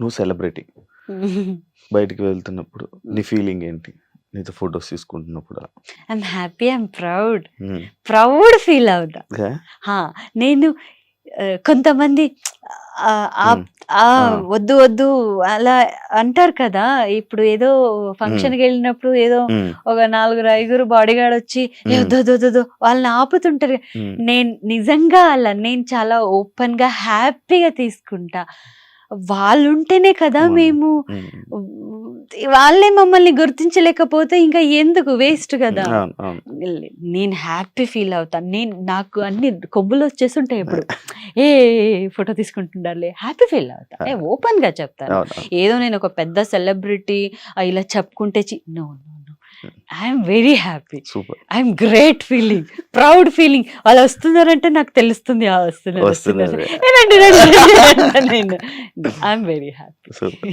నువ్వు సెలబ్రిటీ బయటికి వెళ్తున్నప్పుడు నీ ఫీలింగ్ ఏంటి? నీతో ఫొటోస్ తీసుకుంటున్నప్పుడు. I'm happy I'm proud. Proud feel అవుతా. నేను కొంతమంది ఆ. వద్దు వద్దు అలా అంటారు కదా. ఇప్పుడు ఏదో ఫంక్షన్కి వెళ్ళినప్పుడు ఏదో. ఒక నలుగురు ఐదుగురు బాడీ గార్డ్ వచ్చి "ఏ, ఉమ్. వద్దు వద్దు, వద్దు వద్దు" వాళ్ళని ఆపుతుంటారు. నేను నిజంగా అలా నేను చాలా ఓపెన్గా హ్యాపీగా తీసుకుంటా. వాళ్ళు ఉంటేనే కదా. మేము. వాళ్ళే మమ్మల్ని గుర్తించలేకపోతే ఇంకా ఎందుకు వేస్ట్ కదా. నేను హ్యాపీ ఫీల్ అవుతాను నేను నాకు అన్ని కొవ్వులు వచ్చేస్తుంటాయి ఇప్పుడు ఏ ఫోటో తీసుకుంటుండాలి హ్యాపీ ఫీల్ అవుతా ఓపెన్గా చెప్తాను. ఏదో నేను ఒక పెద్ద సెలబ్రిటీ ఇలా చెప్పుకుంటే no I'm very happy. Super. I'm great feeling proud feeling. వాళ్ళు వస్తున్నారంటే నాకు తెలుస్తుంది వస్తున్నారు ఐఎమ్ వెరీ హ్యాపీ. సూపర్.